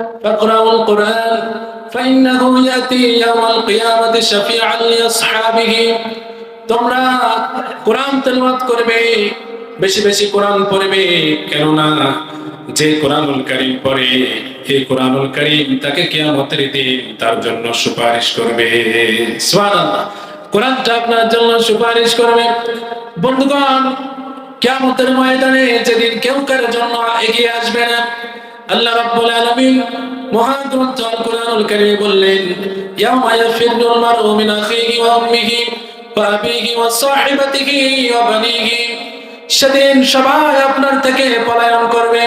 فاقرأوا القرآن فإنه يأتي يوم القيامة شفيعا لأصحابه তোমরা কোরআন তেলাওয়াত করবে বেশি বেশি কোরআন পড়বে কেননা যে কোরআনুল কারীম পড়ে এই কোরআনুল কারীম তাকে কিয়ামতের দিন তার জন্য সুপারিশ করবে সুবহানাল্লাহ কোরআনটা আপনার জন্য সুপারিশ করবে বন্ধুগণ কিয়ামতের ময়দানে যেদিন কেউ কারোর জন্য এগিয়ে আসবে না আল্লাহ রাব্বুল আলামিন মহাগ্রন্থ আল কোরআনুল কারীমে বললেন, ইয়াউমা ইয়াফিরুল মারউ মিন আখিহি ওয়া উম্মিহি ওয়া আবিহি ওয়া সাহিবাতিহি ওয়া বানিহি। সেদিন সবাই আপনার থেকে পলায়ন করবে।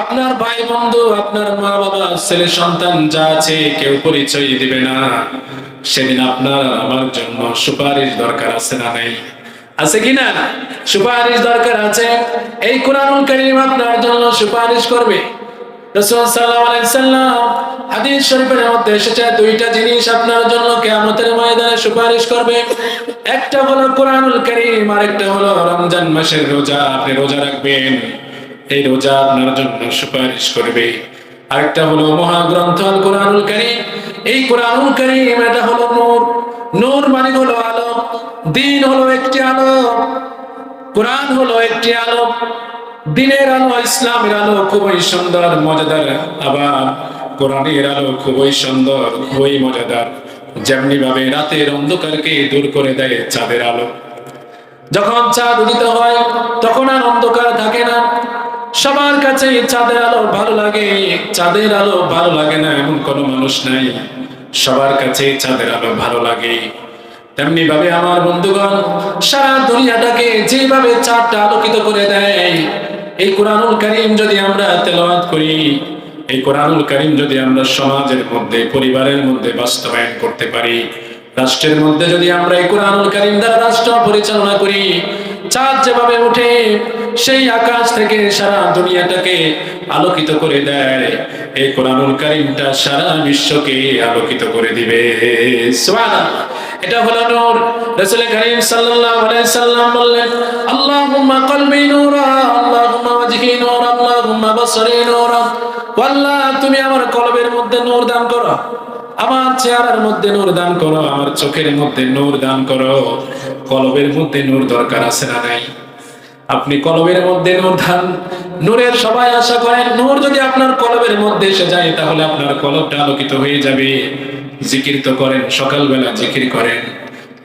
আপনার ভাই বন্ধু আপনার মা বাবা ছেলে, সন্তান যা আছে কেউ পরিচয় দিবে না। সেদিন আপনার আমার জন্য সুপারিশ দরকার আছে না নাই? আছে কি না? সুপারিশ দরকার আছে? এই কোরআনুল কারীম আপনার জন্য সুপারিশ করবে। একটা হলো রমজান মাসের আরেকটা কোরআনুল কারীম, এই কোরআনুল কারীম এটা হলো নূর। নূর মানে হলো আলো, দিন হলো একটি আলো, কোরআন হলো একটি আলো। দিনের আলো, ইসলামের আলো খুবই সুন্দর, মজাদার। আবার কোরআনের আলো খুবই সুন্দর, খুবই মজাদার। যেমনি ভাবে রাতের অন্ধকারকে দূর করে দেয় চাঁদের আলো। যখন চাঁদ উদিত হয়, তখন আর অন্ধকার থাকে না। সবার কাছে চাঁদের আলো ভালো লাগে, চাঁদের আলো ভালো লাগে না এমন কোনো মানুষ নাই। সবার কাছে চাঁদের আলো ভালো লাগে। তেমনি ভাবে আমার বন্ধুগণ, সারা দুনিয়াটাকে যেভাবে চাঁদটা আলোকিত করে দেয় এই কোরআনুল কারীম যদি আমরা তেলাওয়াত করি, এই কোরআনুল কারীম যদি আমরা সমাজের মধ্যে, পরিবারের মধ্যে বাস্তবায়ন করতে পারি, রাষ্ট্রের মধ্যে যদি আমরা এই কোরআনুল কারীম দ্বারা রাষ্ট্র পরিচালনা করি, চাঁদ যেভাবে ওঠে, সেই আকাশ থেকে সারা দুনিয়াটাকে আলোকিত করে দেয়। এই কোরআনুল কারীমটা সারা বিশ্বকে আলোকিত করে দিবে। সুবহানাল্লাহ। এটা হলো নূর। রাসূল করিম সাল্লাল্লাহু আলাইহি সাল্লাম বললেন, আল্লাহুম্মা কলবি নূরা, আল্লাহুম্মা ওয়াজহি নূরা, আল্লাহুম্মা বসরি নূরা। আল্লাহ তুমি আমার কলবের মধ্যে নূর দান করো। আমার চেহারার মধ্যে নূর দান করো, আমার চোখের মধ্যে নূর দান করো। কলবের মধ্যে নূর দরকার আছে না নাই? আপনি কলবের মধ্যে নূর ধান, নূরের সবাই আশা করেন নূর যদি আপনার কলবের মধ্যে এসে যায়, তাহলে আপনার কলবটা আলোকিত হয়ে যাবে। জিকির তো করেন, সকালবেলা জিকির করেন,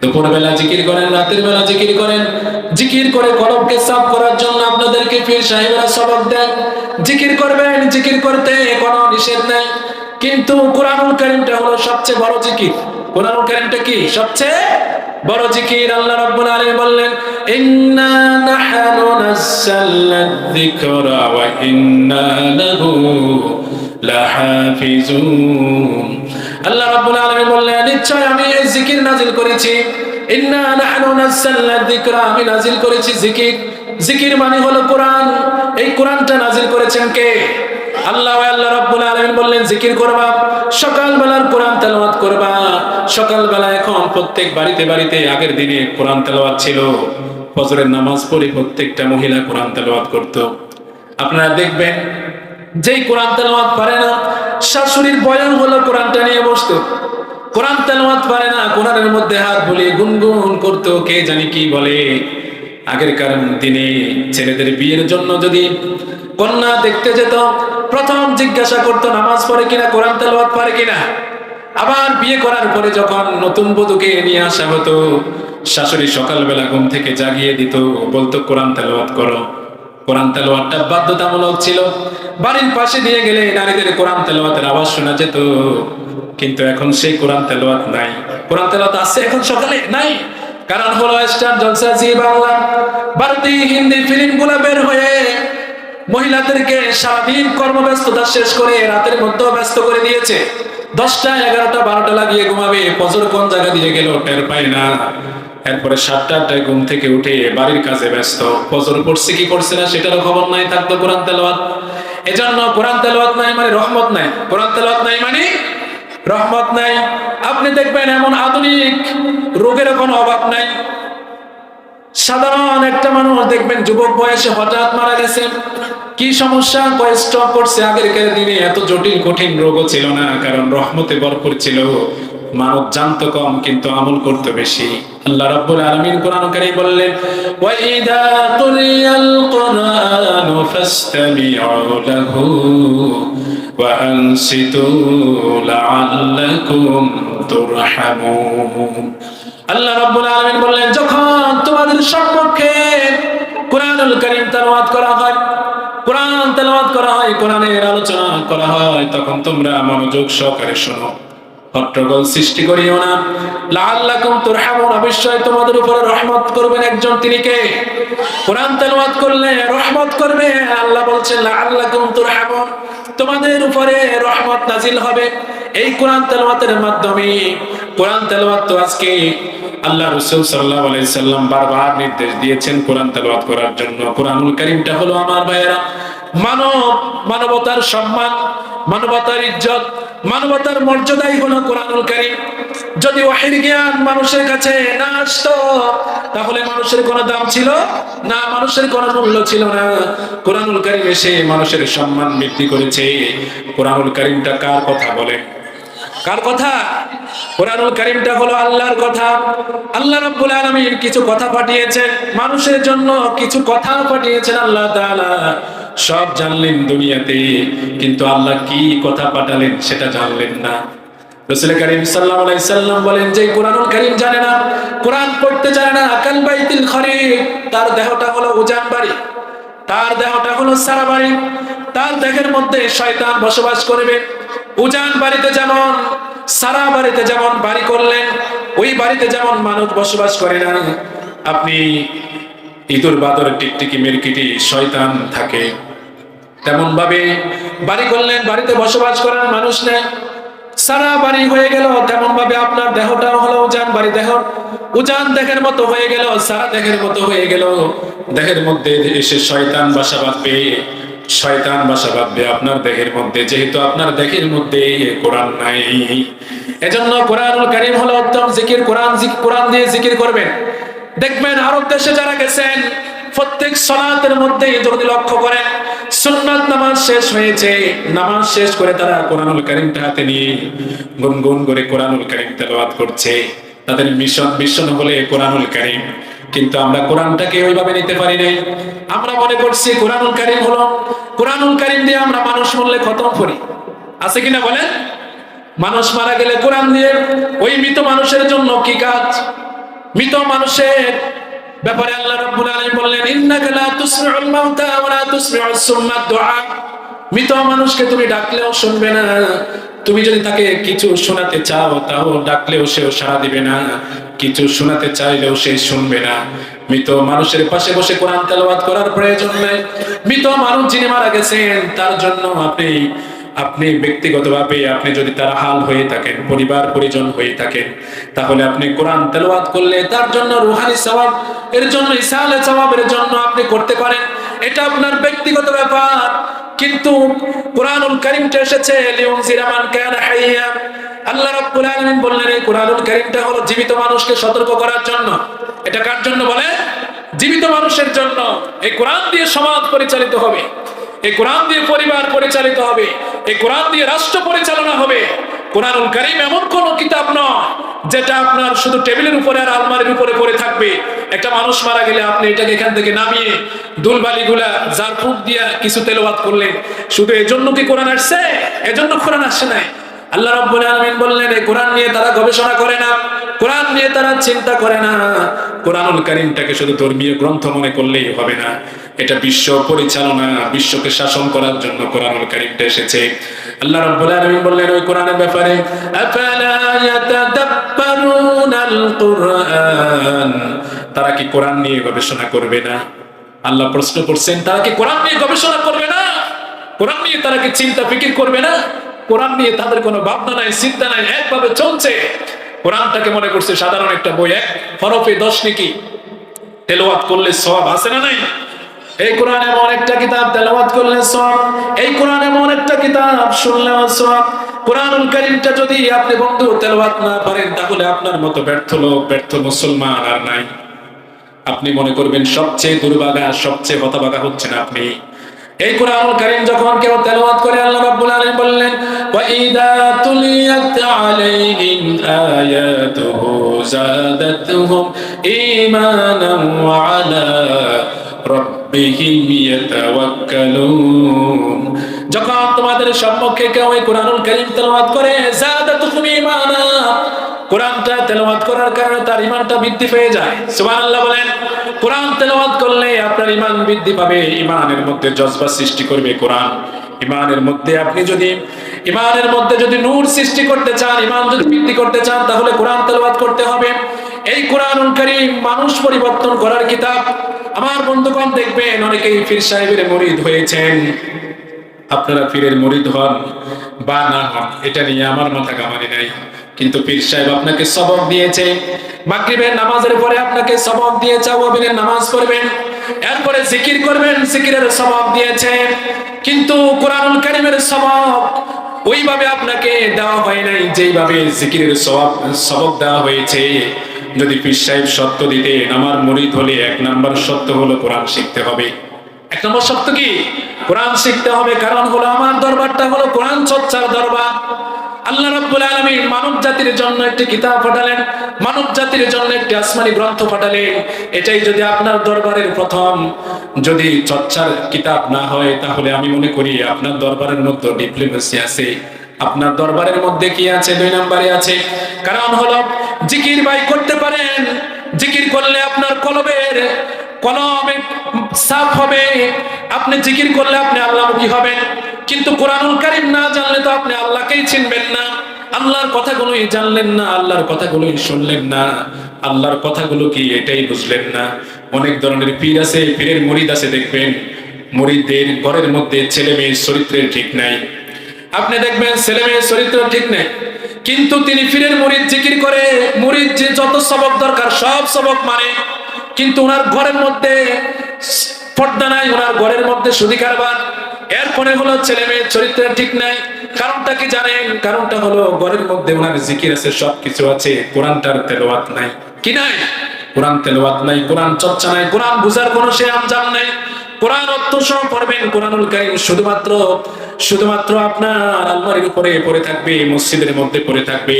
দুপুরবেলা জিকির করেন, রাতের বেলা জিকির করেন। জিকির করে কলবকে সাফ করার জন্য আপনাদেরকে পীর সাহেবরা সবক দেন। জিকির করবেন, জিকির করতে কোনো নিষেধ নেই। কিন্তু কোরআনুল কারীমটা হলো সবচেয়ে বড় জিকির। কোরআনুল কারীমটা কি? সবচেয়ে বড় জিকির আল্লাহ রাব্বুল আলামিন বললেন, ইন্না নাহনু নাযালনা যিকরা ওয়া ইন্না লাহু লাহাফিজুন। আল্লাহ রাব্বুল আলামিন বললেন, নিশ্চয় আমি এই জিকির নাজিল করেছি। ইন্না নাহনু নাযালনা যিকরা, আমি নাজিল করেছি জিকির। জিকির মানে হলো কোরআন। এই কোরআনটা নাজিল করেছেন কে? আল্লাহ আল্লাহ রাব্বুল আলামিন বললেন, জিকির করবা সকাল বেলার কোরআন তেলাওয়াত করবা। সকাল বেলা এখন প্রত্যেক বাড়িতে বাড়িতে আগের দিনে কোরআন তেলাওয়াত ছিল। ফজরের নামাজ পড়ে প্রত্যেকটা মহিলা কোরআন তেলাওয়াত করত। আপনারা দেখবেন, যেই কোরআন তেলাওয়াত পারে না, শাশুড়ির বয়ান হলো কোরআনটা নিয়ে বসতো। কোরআন তেলাওয়াত পারে না, কোরআনের মধ্যে হাত বলে গুনগুন করতো, কে জানি কি বলে। আগেরকার দিনে ছেলেদের বিয়ের জন্য যদি কন্যা দেখতে যেত, প্রথম জিজ্ঞাসা করতো, নামাজ পড়ে কিনা? কোরআন তেলাওয়াত পারে কিনা? আবার বিয়ে করার পরে যখন নতুন বধূকে নিয়ে আসা হতো, শাশুড়ি সকালবেলা ঘুম থেকে জাগিয়ে দিত, বলতো, কোরআন তেলাওয়াত করো। কোরআন তেলাওয়াতটা বাধ্যতামূলক ছিল। বাড়ির পাশে দিয়ে গেলে নারীদের কোরআন তেলাওয়াতের আওয়াজ শোনা যেত। কিন্তু এখন সেই কোরআন তেলাওয়াত নাই। কোরআন তেলাওয়াত আছে এখন সকালে? নাই। কারণ হলো স্টার জলসা জি বাংলা ভারতীয় হিন্দি ফিল্মগুলো বের হয়ে মহিলাদেরকে সারাদিন কর্মব্যস্ততা শেষ করে রাতের মধ্যেও ব্যস্ত করে দিয়েছে। দশটা, এগারোটা, বারোটা লাগিয়ে ঘুমাবে, ফজর কোন জায়গা দিয়ে গেল টের পায় না। এরপরে সাতটা আটটায় ঘুম থেকে উঠে বাড়ির কাজে ব্যস্ত। ফজর পড়ছে কি পড়ছে না সেটারও খবর নাই থাকতো কোরআন তেলাওয়াত। এজন্য কোরআন তেলাওয়াত নাই মানে রহমত নাই। কোরআন তেলাওয়াত নাই মানে রহমত নাই। আপনি দেখবেন এমন আধুনিক রোগের কোনো অভাব নাই। সাধারণ একটা মানুষ দেখবেন যুবক বয়সে হঠাৎ মারা গেছেন কি সমস্যা? কয় করছে। আগের দিনে এত জটিল, কঠিন রোগও ছিল না, কারণ রহমতে ভরপুর ছিল। মানব জানতো কম, কিন্তু আমল করতে বেশি। আল্লাহ রাব্বুল আলামিন কোরআন কারীম বললেন, ওয়া ইদা কুরিয়াল কুরআন ফাসতামিউ লাহু ওয়া আনসিতু লাআল্লাকুম তুরহামুন। আল্লাহ রাব্বুল আলামিন বললেন, যখন তোমাদের সম্মুখে কোরআনুল কারীম তেলাওয়াত করা হয়, কোরআন তেলাওয়াত করা হয়, কোরআনের আলোচনা করা হয়, তখন তোমরা মনোযোগ সহকারে শোনো। হট্টগোল সৃষ্টি করিও না। লাআল্লাকুম তুরহামুন। অবশ্যই তোমাদের উপরে রহমত করবেন একজন তিনি কে? কোরআন তেলাওয়াত করলে রহমত করবে। আল্লাহ বলছেন, লাআল্লাকুম তুরহামুন। তোমাদের উপরে রহমত নাজিল হবে এই কোরআন তেলাওয়াতের মাধ্যমে। কোরআন তেলাওয়াত তো আজকে আল্লাহ রসুল সাল্লাহ আলাইসাল্লাম বারবার নির্দেশ দিয়েছেন কোরআন তেলাওয়াত করার জন্য। কোরআনুল করিমটা হলো আমার ভাইয়েরা। মানব, মানবতার সম্মান মানবতার ইজ্জত, মানবতার মর্যাদাই হলো কোরআনুল করিম। যদি ওয়াহির জ্ঞান মানুষের কাছে না আসতো, তাহলে মানুষের কোনো দাম ছিল না, মানুষের কোনো মূল্য ছিল না। কোরআনুল করিম এসে মানুষের সম্মান বৃদ্ধি করেছে। কোরআনুল করিমটা কার কথা বলে? কার কথা? কোরআনুল কারীমটা হলো আল্লাহর কথা। আল্লাহ রাব্বুল আলামিন কিছু কথা পাঠিয়েছেন, মানুষের জন্য কিছু কথা পাঠিয়েছেন আল্লাহ তাআলা। সব জানলেন দুনিয়াতে, কিন্তু আল্লাহ কি কথা পাঠালেন সেটা জানলেন না। করিম সাল্লাম বলেন, যে কারীম জানে না, কোরআন পড়তে না তার দেহটা হলো উজান বাড়ি, তার দেহটা হলো তার দেহের মধ্যে শয়তান বসবাস উজান বাড়িতে যেমন, সারা বাড়িতে যেমন বাড়ি করলেন, ওই বাড়িতে যেমন মানুষ বসবাস করে না আপনি ইঁদুর, বাদর, টিকটিকি, মিরকিটি, শয়তান থাকে। তেমন ভাবে বাড়ি করলেন, বাড়িতে বসবাস করার মানুষ নেই। সারা বাড়ি হয়ে গেল তেমন ভাবে আপনার দেহটাও হলো উজান, বাড়ি দেহ। উজান দেহের মতো হয়ে গেল, সারা দেহের মতো হয়ে গেল। দেহের মধ্যে এসে শয়তান বাসা বাঁধবে, শয়তান বাসা বাঁধবে আপনার দেহের মধ্যে, যেহেতু আপনার দেহের মধ্যে কোরআন নাই। এজন্য কোরআনুল কারীম হলো উত্তম জিকির, কোরআন কোরআন দিয়ে জিকির করবেন। দেখবেন আরব দেশে যারা গেছেন, প্রত্যেক সলাতের মধ্যে যদি লক্ষ্য করেন, সুন্নাত নামাজ শেষ হয়েছে, নামাজ শেষ করে তারা কোরআনুল কারীমটা হাতে নিয়ে গুনগুন করে কোরআনুল কারীম তেলাওয়াত করছে। তাদের মিশন মিশন হলে কোরআনুল কারীম। কিন্তু আমরা কোরআনটাকে ওইভাবে নিতে পারি নাই। আমরা মনে করছি কোরআনুল কারিম হলো, কোরআনুল কারিম দিয়ে আমরা মানুষ মরলে খতম করি। আছে কিনা বলেন? মানুষ মারা গেলে কোরআন দিয়ে ওই মৃত মানুষের জন্য কি কাজ? মৃত মানুষের ব্যাপারে আল্লাহ রাব্বুল আলামিন বললেন, ইন্নাকা লা তুসমিউল মাউতা ওয়া লা তুসমিউস সুম্মা দুআ মৃত মানুষকে তুমি ডাকলেও শুনবে না। তুমি যদি তাকে কিছু শোনাতে চাও, তাও ডাকলেও সেও সাড়া দিবে না। কিছু শোনাতে চাইলেও সে শুনবে না। মৃত মানুষের পাশে বসে কোরআন তেলাওয়াত করার প্রয়োজন নেই। মৃত মানুষ যিনি মারা গেছেন, তার জন্য আপনি আপনি ব্যক্তিগতভাবে আপনি যদি তার হাল হয়ে থাকেন, পরিবার, পরিজন হয়ে থাকেন, তাহলে আপনি কোরআন তেলাওয়াত করলে তার জন্য রুহানি সওয়াব, এর জন্য ইসালে সওয়াবের জন্য আপনি করতে পারেন। এটা আপনার ব্যক্তিগত ব্যাপার। কিন্তু কোরআনুল কারীমটা এসেছে আল্লাহ রাব্বুল আলামিন বললেন, এই কোরআনুল কারীমটা হলো জীবিত মানুষকে সতর্ক করার জন্য। এটা কার জন্য বলে? জীবিত মানুষের জন্য। এই কোরআন দিয়ে সমাজ পরিচালিত হবে। এই কোরআন দিয়ে পরিবার পরিচালিত হবে, এই কোরআন দিয়ে রাষ্ট্র পরিচালনা হবে। কোরআনুল কারীম এমন কোন কিতাব নয় যেটা আপনার শুধু টেবিলের উপরে আর আলমারির উপরে পড়ে থাকবে। একটা মানুষ মারা গেলে আপনি এটাকে এখান থেকে নামিয়ে দুলবালি গুলা যার ফুক দিয়া কিছু তেলাওয়াত করলেন। শুধু এজন্য কি কোরআন আসছে? এজন্য কোরআন আসছে নাই। আল্লাহ রাব্বুল আলামিন বললেন, এই কোরআন নিয়ে তারা গবেষণা করে না। কোরআন নিয়ে তারা চিন্তা করে না। কোরআনুল কারীমটাকে শুধু ধর্মীয় গ্রন্থ মনে করলেই হবে না। এটা বিশ্ব পরিচালনা, বিশ্বকে শাসন করার জন্য কোরআনুল কারীমটা এসেছে। আল্লাহ রাব্বুল আলামিন বললেন, ওই কোরআনের ব্যাপারে, আফালা ইয়াতাদাব্বারুনাল কুরআন তারা কি কোরআন নিয়ে গবেষণা করবে না? আল্লাহ প্রশ্ন করছেন, তারা কি কোরআন নিয়ে গবেষণা করবে না? কোরআন নিয়ে তারা কি চিন্তা ফিকির করবে না? কোরআন নিয়ে তাদের কোনো ভাবনা নাই, চিন্তা নাই, একভাবে চলছে। কোরআনটাকে মনে করছে সাধারণ একটা বই, এক হরফে দশ নাকি। তেলাওয়াত করলে সব আছে না নাই? এই কোরআন এমন একটা কিতাব, তেলাওয়াত করলে সব এই কোরআন এমন একটা কিতাব শুনলে সব কোরআনুল কারীমটা যদি আপনি বন্ধু তেলাওয়াত না পারেন, তাহলে আপনার মতো ব্যর্থ লোক, ব্যর্থ মুসলমান আর নাই। আপনি মনে করবেন সবচেয়ে দুর্ভাগা সবচেয়ে হতভাগা হচ্ছেন আপনি। এই কোরআনুল কারীম যখন কেউ তেলাওয়াত করে, আল্লাহ রাব্বুল আলামিন বললেন, ওয়া ইদা তুলিয়াত আলাইহিম আয়াতুহু জাদাতুহুম ঈমানান ওয়া আলা রাব্বিহিম ইয়াতাওয়াক্কালুন। যখন তোমাদের সম্মুখে কেউ এই কোরআনুল কারীম তেলাওয়াত করে জাদাতুহুম ঈমানা কোরআনটা তেলাওয়াত করার কারণে তার ইমানটা বৃদ্ধি পেয়ে যায়। সুবহানাল্লাহ বলেন কোরআন তেলাওয়াত করলে আপনার ইমান বৃদ্ধি পাবে ইমানের মধ্যে জজবা সৃষ্টি করবে কোরআন। ইমানের মধ্যে আপনি যদি ইমানের মধ্যে যদি নূর সৃষ্টি করতে চান ইমান যদি বৃদ্ধি করতে চান, তাহলে কোরআন তেলাওয়াত করতে হবে। এই কোরআনুল কারীম মানুষ পরিবর্তন করার কিতাব আমার বন্ধুগণ দেখবেন, অনেকেই পীর সাহেবের মুরিদ হয়েছেন। আপনারা পীরের মুরিদ হন বা না হন, এটা নিয়ে আমার মাথা কামানি নাই। কিন্তু পীর সাহেব আপনাকে সবক দিয়েছে। মাগরিবের নামাজের পরে আপনাকে সবক দিয়েছে আওয়াবিনের নামাজ পড়বেন, এরপরে জিকির করবেন, জিকিরের সবক দিয়েছে। কিন্তু কোরআনুল কারীমের সবক ওইভাবে আপনাকে দেওয়া হয় নাই, যেইভাবে জিকিরের সবক সবক দেওয়া হয়েছে। যদি পীর সাহেব সত্য দিতেন, আমার মুরিদ হলে এক নাম্বার সত্য হলো কোরআন শিখতে হবে। এক নম্বর সত্য কি? কোরআন শিখতে হবে, কারণ হলো আমার দরবারটা হলো কোরআন চর্চার দরবার। আল্লাহ রাব্বুল আলামিন মানব জাতির জন্য একটি কিতাব পাঠালেন, মানব জাতির জন্য একটি আসমানি গ্রন্থ পাঠালেন। এটাই যদি আপনার দরবারের প্রথম, যদি চর্চার কিতাব না হয়, তাহলে আমি মনে করি আপনার দরবারের মধ্যে ডিপ্লোমেসি আছে। আপনার দরবারের মধ্যে কি আছে? দুই নম্বরে আছে, কারণ হলো জিকির বাই করতে পারেন, জিকির করলে আপনার কলবের, কলমে সাফ হবে। আপনি জিকির করলে আপনি আল্লাহমুখী হবেন। কিন্তু কোরআনুল কারীম না জানলে তো আপনি আল্লাহকেই চিনবেন না। আল্লাহর কথাগুলোই জানলেন না, আল্লাহর কথাগুলোই শুনলেন না। আল্লাহর কথাগুলো কি এটাই বুঝলেন না? অনেক ধরনের পীর আছে, পীরের মুরিদ আছে, দেখবেন। মুরিদদের ঘরের মধ্যে ছেলে মেয়ের চরিত্রের ঠিক নাই। আপনি দেখবেন ছেলে মেয়ের চরিত্র ঠিক নেই। কিন্তু তিনি ফিরের মুরিদ জিকির করে, মুরিদ যে যত সবক দরকার সব সবক মানে কিন্তু ওনার ঘরের মধ্যে পর্দা নাই, ওনার ঘরের মধ্যে সুদি কারবার। এরপরে হলো ছেলে মেয়ের চরিত্র ঠিক নাই। কারণটা কি জানেন? কারণটা হলো ঘরের মধ্যে ওনার জিকির আছে, সবকিছু আছে, কোরআনটার তেলাওয়াত নাই। কি নাই? কোরআন তেলাওয়াত নাই, কোরআন চর্চা নাই, কোরআন বুঝার কোনো সে আমজাম নাই। কোরআন অর্থ সহ পড়বেন কোরআনুল কারীম শুধুমাত্র শুধুমাত্র আপনার আলমারির উপরে পড়ে থাকবে, মসজিদের মধ্যে পড়ে থাকবে।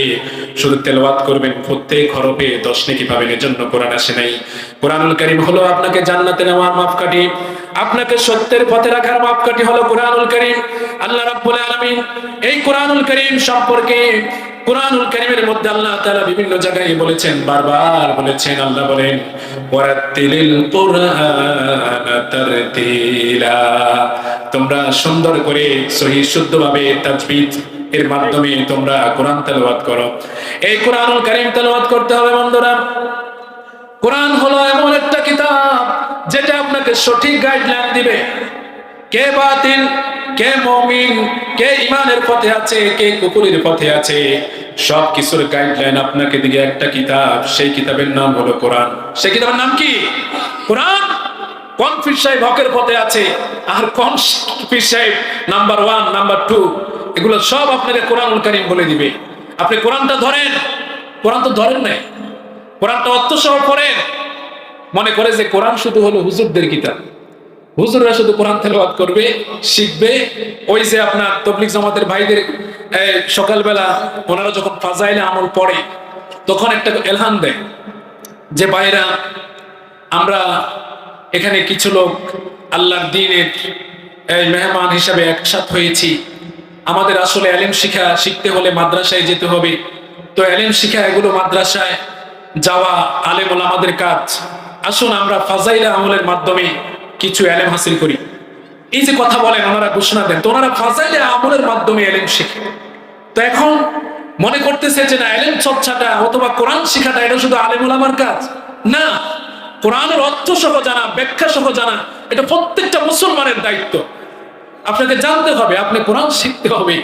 শুধু তেলাওয়াত করবেন, প্রত্যেক হরফে দশ নেকি পাবেন, এজন্য কোরআন আসে নাই। কোরআনুল কারীম হলো আপনাকে জান্নাতে নেওয়ার মাপকাঠি। আপনাকে সত্যের পথে রাখার মাপকাঠি হলো কোরআনুল কারীম। আল্লাহ রাব্বুল আলামিন এই কোরআনুল কারীম সম্পর্কে কোরআনুল কারীমের মধ্যে আল্লাহ তাআলা বিভিন্ন জায়গায় বলেছেন, বারবার বলেছেন, আল্লাহ বলেন ওয়ারাতিলিল কুরআন তারতিলা। তোমরা সুন্দর করে সহি শুদ্ধভাবে তাজবিদ এর মাধ্যমে তোমরা কোরআন তেলাওয়াত করো। এই কোরআনুল কারীম তেলাওয়াত করতে হবে বন্ধুরা। কোরআন হলো এমন একটা কিতাব যেটা আপনাকে সঠিক গাইডলাইন দিবে। কে বাতিল, কে মমিন, কে ইমানের পথে আছে, কে কুকুরের পথে আছে সব কিছুর গাইডলাইন আপনাকে দিকে একটা কিতাব। সেই কিতাবের নাম হলো কোরআন। সেই কিতাবের নাম কি? কোরআন? কোন পীর সাহেব হকের পথে আছে? আর কোন পীর সাহেব নাম্বার ওয়ান নাম্বার টু এগুলো সব আপনাকে কোরআনুল কারীম বলে দিবে। আপনি কোরআনটা ধরেন। কোরআন তো ধরেন নাই। কোরআনটা অর্থ সহ পড়েন। মনে করে যে কোরআন শুধু হলো হুজুরদের কিতাব। হুজুররা শুধু কোরআন তেলাওয়াত করবে, শিখবে। ওই যে আপনার তবলিক জামাতের ভাইদের সকালবেলা ওনারা যখন ফাজাইলে আমল পড়ে, তখন একটা এলহান দেয় যে, ভাইরা, আমরা এখানে কিছু লোক আল্লাহর দিনের মেহমান হিসাবে একসাথ হয়েছি। আমাদের আসলে এলেম শিখা শিখতে হলে মাদ্রাসায় যেতে হবে। তো এলেম শিখা এগুলো মাদ্রাসায় যাওয়া আলেম আমাদের কাজ। আসুন, আমরা ফাজাইলা আমলের মাধ্যমে কিছু এলেম হাসিল করি। এই যে কথা বলেন, ওনারা ঘোষণা দেন, তো ওনারা ফাজাইলা আমলের মাধ্যমে এলেম শিখে। তো এখন মনে করতেছে যে না, এলেম চর্চাটা অথবা কোরআন শিখাটা, এটা শুধু আলেমুল আমার কাজ? না, কোরআনের অর্থ সহ জানা, ব্যাখ্যা সহ জানা, এটা প্রত্যেকটা মুসলমানের দায়িত্ব। আপনাকে জানতে হবে, আপনি কোরআন শিখতে হবে।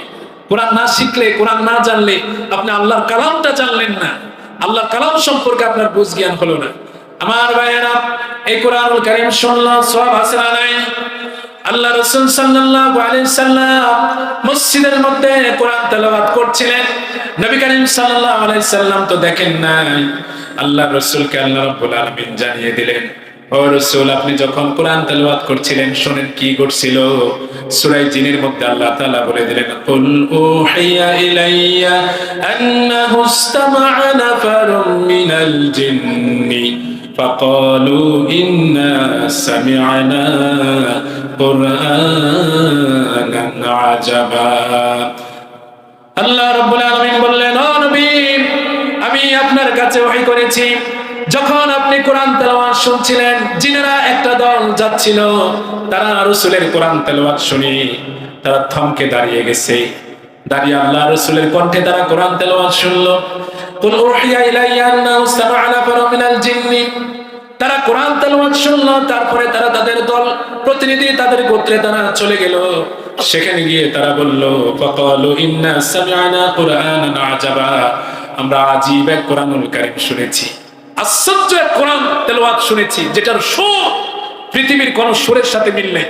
কোরআন না শিখলে, কোরআন না জানলে, আপনি আল্লাহর কালামটা জানলেন না। আল্লাহর কালাম সম্পর্কে আপনার বুঝ জ্ঞান হলো না। আমার ভাইয়েরা, এই কোরআনুল কারীম শুনলাম সব হাসনা নাই আল্লাহ রসুল সাল্লাল্লাহু আলাইহি সাল্লাম মসজিদের মধ্যে কোরআন তেলাওয়াত করছিলেন। নবী করিম সাল্লাল্লাহু আলাইহি সাল্লাম তো দেখেন নাই। আল্লাহ রসুলকে আল্লাহ রাব্বুল আলামিন জানিয়ে দিলেন, ও রসুল, আপনি যখন কোরআন তেলাওয়াত করছিলেন, শুনেন কি ঘটছিল? সূরা জিনের মধ্যে আল্লাহ তাআলা বলে দিলেন, কুল উহিয়া ইলাইয়া আন্নাহু ইসতামা'a নাফারুম মিনাল জিন্নি। فقالوا إنا سمعنا قرآنا عجبا আল্লাহ রাব্বুল আলামিন বললেন ও নবী আমি আপনার কাছে ওহী করেছি যখন আপনি কোরআন তেলাওয়াত শুনছিলেন জিনেরা একটা দল যাচ্ছিল তারা রাসূলের কোরআন তেলাওয়াত শুনে তারা থমকে দাঁড়িয়ে গেছে দাঁড়িয়ে আল্লাহ রাসূলের কণ্ঠে তারা কোরআন তেলাওয়াত শুনলো কুল উহিয়া ইলাইয়া আন্নাহু ইসতামা'a নাফারুম মিনাল জিন্নি তারা কোরআন তেলাওয়াত শুনলো, তারপরে তারা তাদের দল, প্রতিনিধি তাদের গোত্রে তারা চলে গেল। সেখানে গিয়ে তারা বলল, ফাকালু ইন্না সামি'না কুরআনান আজাবা। আমরা আজীব এক কোরআনুল কারীম শুনেছি। আশ্চর্য এক কোরআন তেলাওয়াত শুনেছি, যেটার সুর পৃথিবীর কোন সুরের সাথে মিল নেই।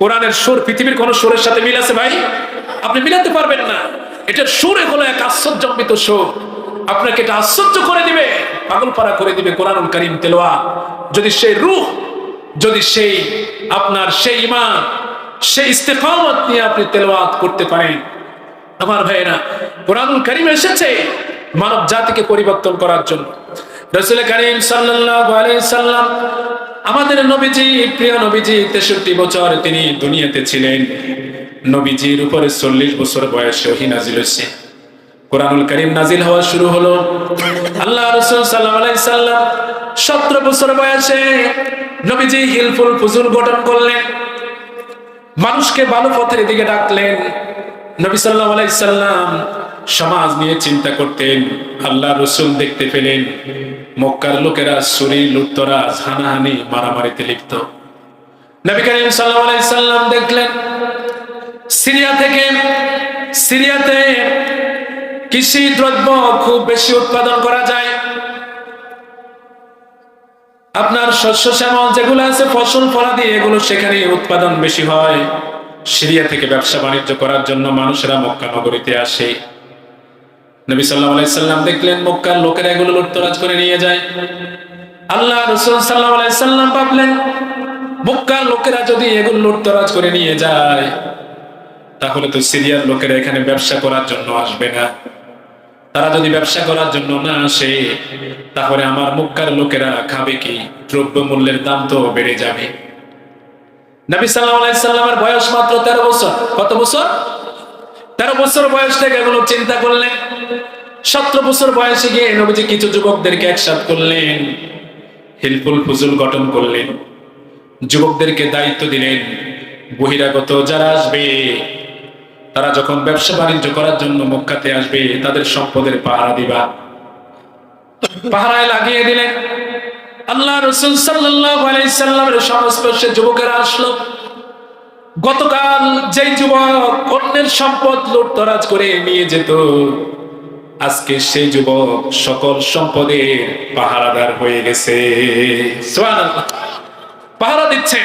কোরআনের সুর পৃথিবীর কোন সুরের সাথে মিল আছে ভাই? আপনি মিলাতে পারবেন না। এটার সুরে হলো এক আশ্চর্যম্বিত সুর। আপনাকে এটা আশ্চর্য করে দিবে পাগল পারা করে দিবে কোরআনুল করিম তেলোয়া যদি সেই রূহ, যদি সেই আপনার সেই ইমান সেই ইস্তেফামত নিয়ে আপনি তেলাওয়াত করতে পারেন। আমার ভাইয়েরা, কোরআনুল করিম এসেছে মানব জাতিকে পরিবর্তন করার জন্য। রসুল করিম সাল্লাম, আমাদের নবীজি, প্রিয় নবীজি, তেষট্টি বছর তিনি দুনিয়াতে ছিলেন। নবীজির উপরে চল্লিশ বছর বয়সে ওহী নাজিল হয়েছে। কোরআনুল করিম নাজিল হওয়া শুরু হলো। আল্লাহ রসুল সাল্লাম সতেরো বছর বয়সে নবীজি হিলফুল ফুজুল গঠন করলেন। মানুষকে ভালো পথের দিকে ডাকলেন। নবী সাল্লাম সমাজ নিয়ে চিন্তা করতেন। আল্লাহ রসুল দেখতে পেলেন। মক্কার লোকেরা সুরি লুটতরাজ, হানাহানি, মারামারিতে লিপ্ত। নবী করিম সাল্লাম দেখলেন, সিরিয়া থেকে, সিরিয়াতে কৃষি দ্রব্য খুব বেশি উৎপাদন করা যায়। আপনার শস্য, শ্যামল যেগুলো আছে, ফসল, ফলাদি, এগুলো সেখানে উৎপাদন বেশি হয়। সিরিয়া থেকে ব্যবসা বাণিজ্য করার জন্য মানুষেরা মক্কা নগরীতে আসে। নবী সাল্লাহ আলাইসাল্লাম দেখলেন, মক্কার লোকেরা এগুলো লুটতরাজ করে নিয়ে যায়। আল্লাহ রসুল সাল্লাহ আলাইসাল্লাম ভাবলেন, মক্কার লোকেরা যদি এগুলো লুটতরাজ করে নিয়ে যায়, তাহলে তো সিরিয়ার লোকেরা এখানে ব্যবসা করার জন্য আসবে না। তারা যদি ব্যবসা করার জন্য না আসে, তাহলে আমার মুক্কার লোকেরা খাবে কি? দ্রব্য মূল্যের দাম তো বেড়ে যাবে। নবী সাল্লামের বয়স মাত্র তেরো বছর। কত বছর? তেরো বছর বয়স থেকে এগুলো চিন্তা করলেন? সতেরো বছর বয়সে গিয়ে নবীজি কিছু যুবকদেরকে একসাথ করলেন, হিলফুল ফুজুল গঠন করলেন। যুবকদেরকে দায়িত্ব দিলেন, বহিরাগত যারা আসবে তারা যখন ব্যবসা বাণিজ্য করার জন্য মক্কাতে আসবে, তাদের সম্পদের পাহারা দিবা। পাহারায় লাগিয়ে দিলেন আল্লাহ রসুল সাল্লামের সংস্পর্শে যুবকেরা আসলো। গতকাল যেই যুবক অন্যের সম্পদ লুটতরাজ করে নিয়ে যেত, আজকে সেই যুবক সকল সম্পদের পাহারাদার হয়ে গেছে। পাহারা দিচ্ছে।